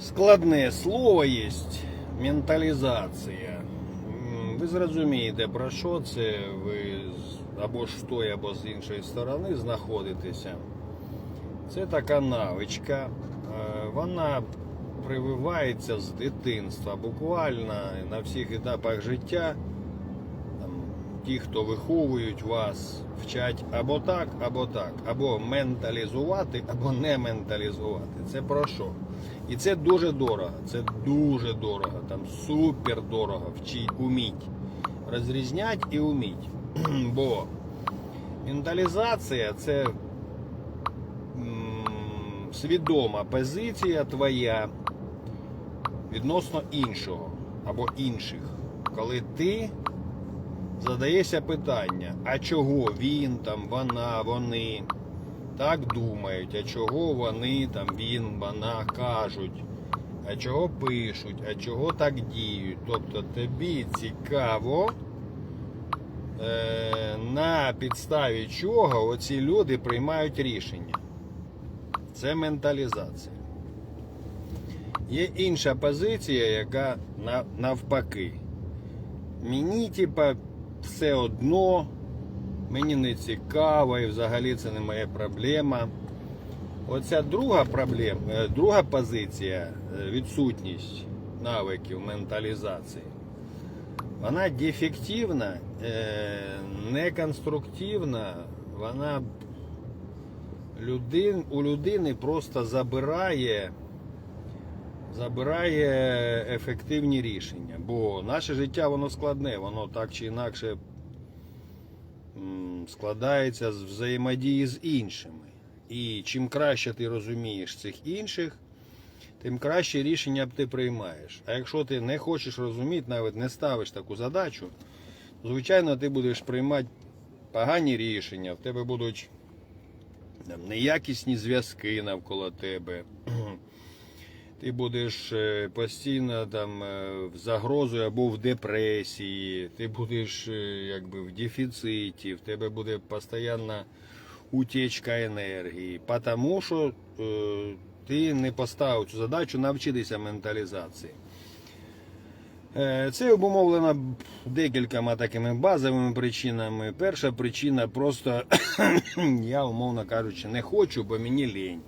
Складне слово є менталізація. Ви зрозумієте, про що це ви або з тої, або з іншої сторони знаходитеся. Це така навичка. Е, Вона прививається з дитинства, буквально на всіх етапах життя. Ті, хто виховують вас, вчать або так, або так, або менталізувати, або не менталізувати. Це про що? І це дуже дорого. Це дуже дорого. Там супер дорого. Вчіть, уміть. Розрізнять і уміть. Бо менталізація це свідома позиція твоя відносно іншого або інших. Коли ти задаєшся питання, а чого він там, вона, вони так думають, а чого вони там, він, вона кажуть, а чого пишуть, а чого так діють. Тобто тобі цікаво, е, на підставі чого оці люди приймають рішення. Це менталізація. Є інша позиція, яка навпаки. Мені, типа, все одно, мені не цікаво і взагалі це не моя проблема. Оця друга проблема, е, друга позиція, е, відсутність навиків менталізації, вона дефективна, е, неконструктивна, вона у людини просто забирає, забирає ефективні рішення. Бо наше життя воно складне, воно так чи інакше складається з взаємодії з іншими. І чим краще ти розумієш цих інших, тим краще рішення ти приймаєш. А якщо ти не хочеш розуміти, навіть не ставиш таку задачу, звичайно, ти будеш приймати погані рішення, в тебе будуть неякісні зв'язки навколо тебе. Ти будеш е, постійно там е, в загрозу або в депресії, ти будеш е, якби в дефіциті, в тебе буде постійна утечка енергії, тому що ти не поставив цю задачу навчитися менталізації. Це обумовлено декількома такими базовими причинами. Перша причина просто я, умовно кажучи, не хочу, бо мені лінь.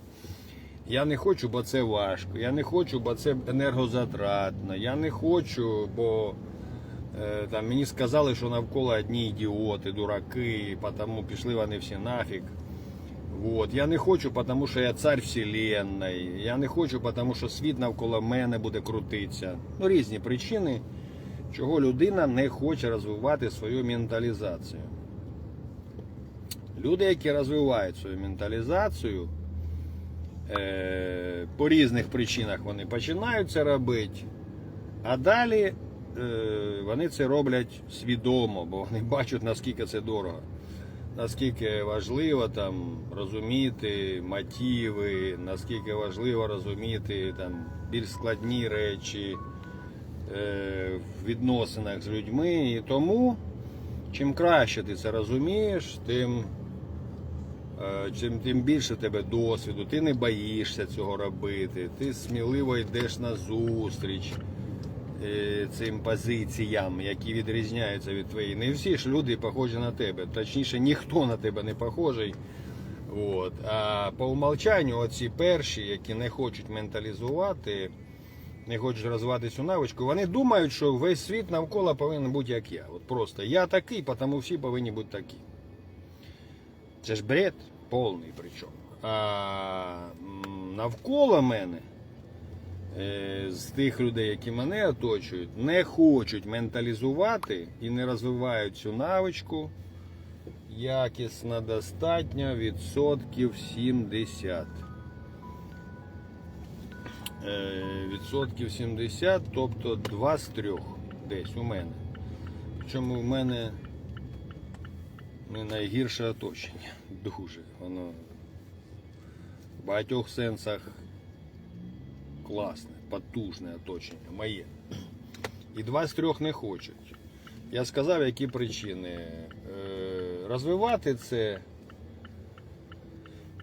Я не хочу, бо це важко. Я не хочу, бо це енергозатратно. Я не хочу, бо е, там мені сказали, що навколо одні ідіоти, дураки, тому пішли вони всі нафіг. Вот. Я не хочу, тому що я цар вселенної. Я не хочу, тому що світ навколо мене буде крутитися. Ну, різні причини, чого людина не хоче розвивати свою менталізацію. Люди, які розвивають свою менталізацію, по різних причинах вони починають це робити, а далі е, вони це роблять свідомо, бо вони бачать, наскільки це дорого наскільки важливо там розуміти мотиви, наскільки важливо розуміти там більш складні речі е, в відносинах з людьми. І тому, чим краще ти це розумієш, тим, е, чим, тим більше тебе досвіду, ти не боїшся цього робити, ти сміливо йдеш на зустріч е, цим позиціям, які відрізняються від твоєї. Не всі ж люди похожі на тебе. Точніше, ніхто на тебе не похожий. От. А по умолчанню оці перші, які не хочуть менталізувати, не хочуть розвивати цю навичку, вони думають, що весь світ навколо повинен бути як я. От просто я такий, тому всі повинні бути такі. Це ж бред повний причому. А навколо мене е, з тих людей, які мене оточують, не хочуть менталізувати і не розвивають цю навичку якісно достатньо відсотків 70. Е, Відсотків 70, тобто 2 з 3 десь у мене. Причому в мене не найгірше оточення. Дуже. Воно в багатьох сенсах класне, потужне оточення, моє. І два з трьох не хочуть. Я сказав, які причини. Е, Розвивати це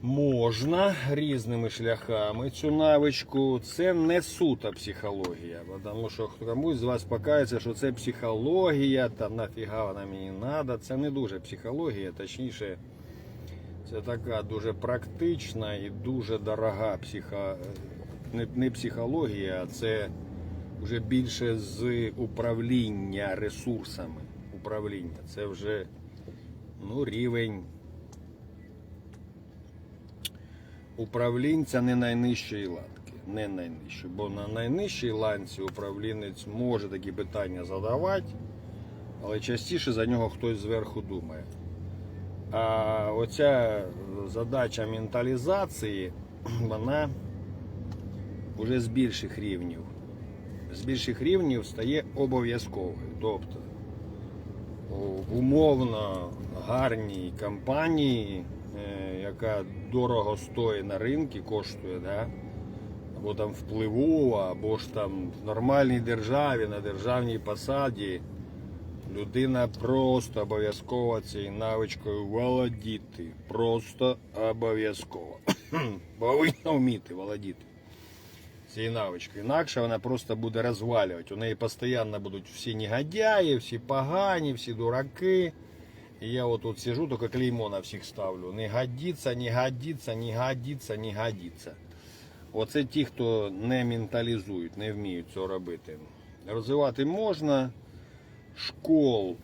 Можна різними шляхами цю навичку. Це не сута психологія, тому що комусь з вас покається, що це психологія, та нафіга вона мені треба. Це не дуже психологія, точніше, це така дуже практична і дуже дорога психо... не, не психологія, а це вже більше з управління ресурсами. Управління. Це вже ну, рівень управлінця не найнижчої ланки. Не найнижчої. Бо на найнижчій ланці управлінець може такі питання задавати, але частіше за нього хтось зверху думає. А оця задача менталізації, вона вже з більших рівнів. З більших рівнів стає обов'язковою. Тобто умовно гарній компанії, яка дорого стоїть на ринку, коштує, да? або там впливу, або ж там в нормальній державі, на державній посаді, людина просто обов'язково цією навичкою володіти. Просто обов'язково. Повинна вміти володіти цією навичкою. Інакше вона просто буде розвалювати. У неї постійно будуть всі негодяї, всі погані, всі дураки. І я вот тут сижу, только клеймо на всіх ставлю. Не годиться, не годиться, не годиться, не годиться. Оце ті, хто не менталізують, не вміють цього робити. Розвивати можна, школ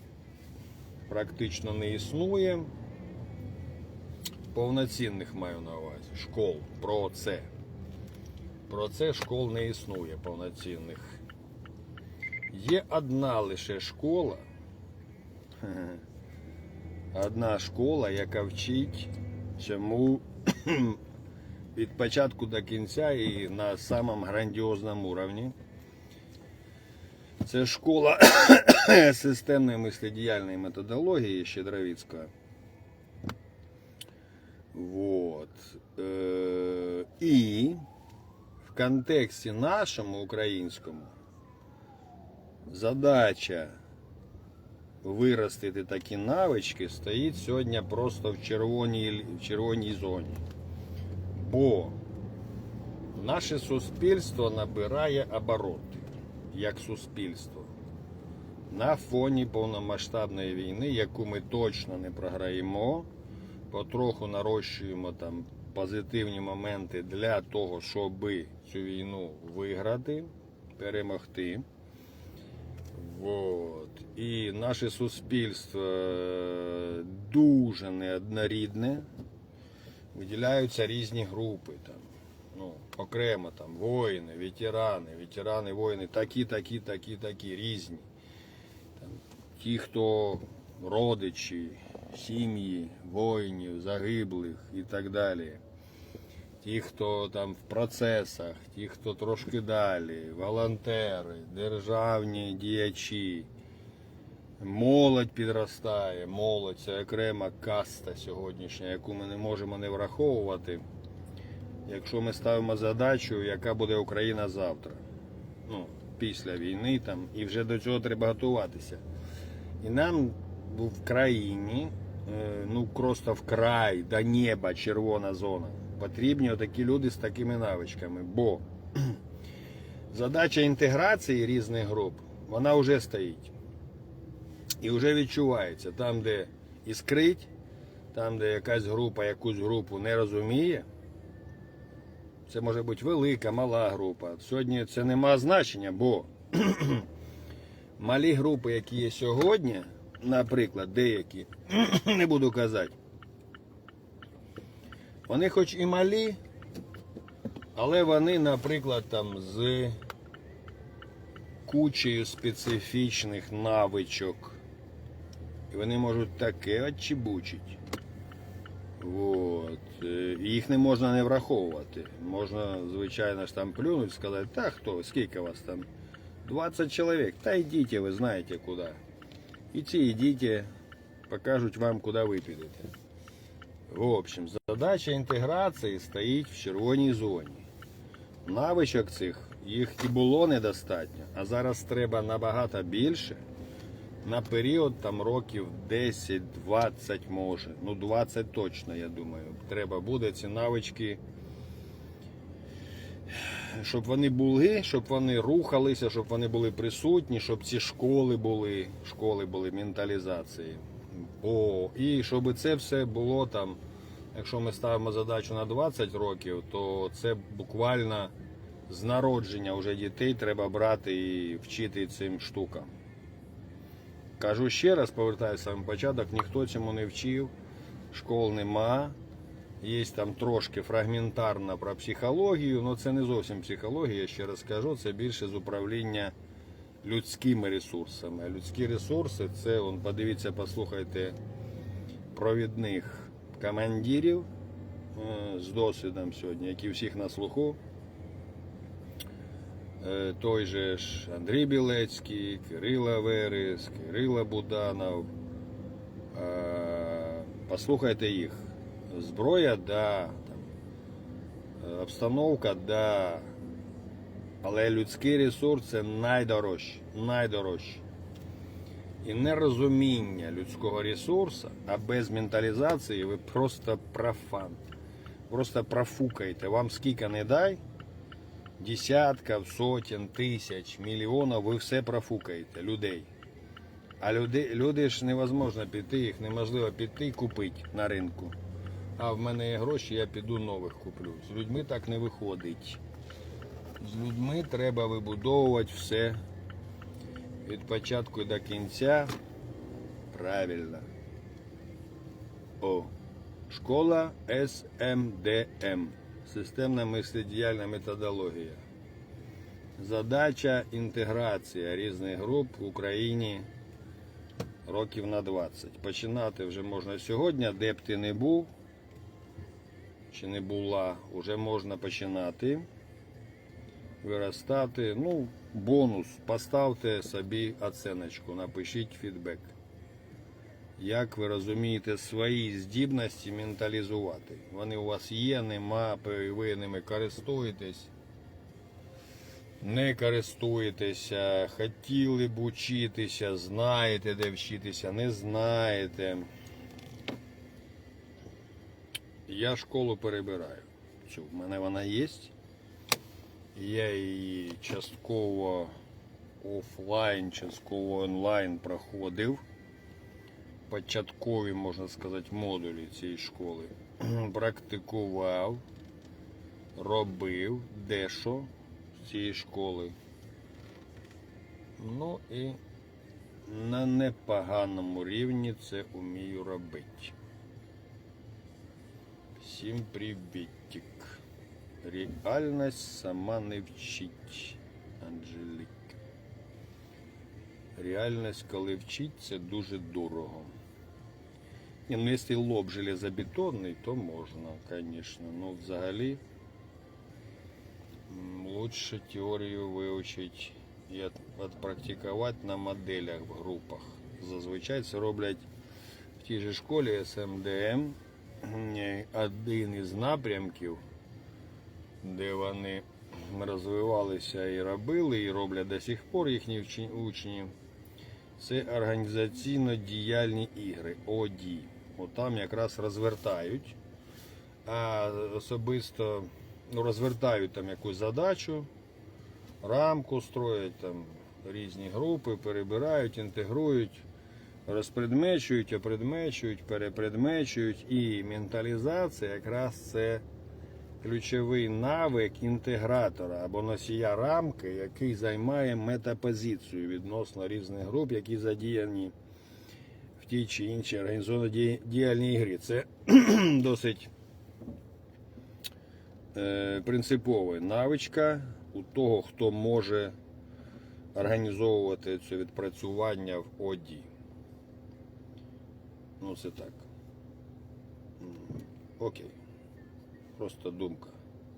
практично не існує. Повноцінних маю на увазі. Школ про це. Про це школ не існує повноцінних. Є одна лише школа. Одна школа, яка вчить цьому від початку до кінця і на самому грандіозному уровні. Це школа системної миследіяльної методології Щедровицького. Вот. Е, І в контексті нашому українському задача виростити такі навички стоїть сьогодні просто в червоній, в червоній зоні. Бо наше суспільство набирає обороти як суспільство на фоні повномасштабної війни, яку ми точно не програємо, потроху нарощуємо там позитивні моменти для того, щоб цю війну виграти, перемогти. Вот. І наше суспільство е, дуже неоднорідне. Виділяються різні групи. Там, ну, окремо там воїни, ветерани, ветерани, воїни, такі, такі, такі, такі, різні. Там, ті, хто родичі, сім'ї, воїнів, загиблих і так далі. Ті, хто там в процесах, ті, хто трошки далі, волонтери, державні діячі, молодь підростає, молодь це окрема каста сьогоднішня, яку ми не можемо не враховувати, якщо ми ставимо задачу, яка буде Україна завтра. Ну, після війни там, і вже до цього треба готуватися. І нам в країні, е, ну просто вкрай до неба червона зона. Потрібні отакі люди з такими навичками. Бо задача інтеграції різних груп, вона вже стоїть. І вже відчувається, там, де іскрить, там, де якась група якусь групу не розуміє. Це може бути велика, мала група. Сьогодні це не має значення, бо малі групи, які є сьогодні, наприклад, деякі, не буду казати, вони хоч і малі, але вони, наприклад, там з кучею специфічних навичок. І вони можуть таке отчебучить. Вот. Е, Їх не можна не враховувати. Можна, звичайно ж там плюнуть, сказати, та хто, скільки вас там? 20 чоловік. Та йдіть, ви знаєте куди. І ці йдіть, покажуть вам, куди ви підете. В общем, задача інтеграції стоїть в червоній зоні. Навичок цих їх і було недостатньо, а зараз треба набагато більше. На період там років 10-20 може. Ну 20 точно, я думаю. Треба буде ці навички. Щоб вони були, щоб вони рухалися, щоб вони були присутні, щоб ці школи були, школи були менталізації. О, і щоб це все було там, якщо ми ставимо задачу на 20 років, то це буквально з народження вже дітей треба брати і вчити цим штукам. Кажу ще раз, повертаюся саме початок, ніхто цьому не вчив, школ нема. Є там трошки фрагментарно про психологію, але це не зовсім психологія, ще раз кажу, це більше з управління людськими ресурсами. Людські ресурси це, он, подивіться, послухайте провідних командирів е, з досвідом сьогодні, які всіх на слуху. Е, Той же ж Андрій Білецький, Кирила Верес, Кирила Буданов. Е, Послухайте їх. Зброя, да. Там, е, обстановка, да. Але людський ресурс це найдорожче. Найдорожче. І нерозуміння людського ресурсу, а без менталізації ви просто профан. Просто профукаєте. Вам скільки не дай, десятків, сотень, тисяч, мільйонів, ви все профукаєте людей. А люди, люди ж невозможно піти, їх неможливо піти і купити на ринку. А в мене є гроші, я піду нових куплю. З людьми так не виходить. З людьми треба вибудовувати все від початку до кінця. Правильно. О. Школа СМДМ. Системна миследіяльна методологія. Задача інтеграція різних груп в Україні років на 20. Починати вже можна сьогодні, де б ти не був чи не була, вже можна починати виростати. Ну, бонус. Поставте собі оценочку, напишіть фідбек. Як ви розумієте свої здібності менталізувати? Вони у вас є, нема, ви ними користуєтесь. Не користуєтеся, хотіли б учитися, знаєте, де вчитися, не знаєте. Я школу перебираю. Цю, в мене вона є. Я її частково офлайн, частково онлайн проходив. Початкові, можна сказати, модулі цієї школи. Практикував, робив дещо з цієї школи. Ну і на непоганому рівні це вмію робити. Всім привітик. Реальність сама не вчить, Анжелік. Реальність, коли вчить, це дуже дорого. Ну якщо лоб железобетонний, то можна, звісно. Ну, взагалі, лучше теорію вивчити і відпрактикувати на моделях в групах. Зазвичай це роблять в тій же школі СМДМ. Е, Один із напрямків, де вони розвивалися і робили, і роблять до сих пор їхні учні. Це організаційно-діяльні ігри ОДІ. От там якраз розвертають, а особисто ну, розвертають там якусь задачу, рамку строять там різні групи, перебирають, інтегрують, розпредмечують, опредмечують, перепредмечують. І менталізація якраз це ключовий навик інтегратора або носія рамки, який займає метапозицію відносно різних груп, які задіяні тій чи іншій організовано-діяльній грі. Це досить е, принципова навичка у того, хто може організовувати це відпрацювання в ОДІ. Ну, це так. Окей. Просто думка.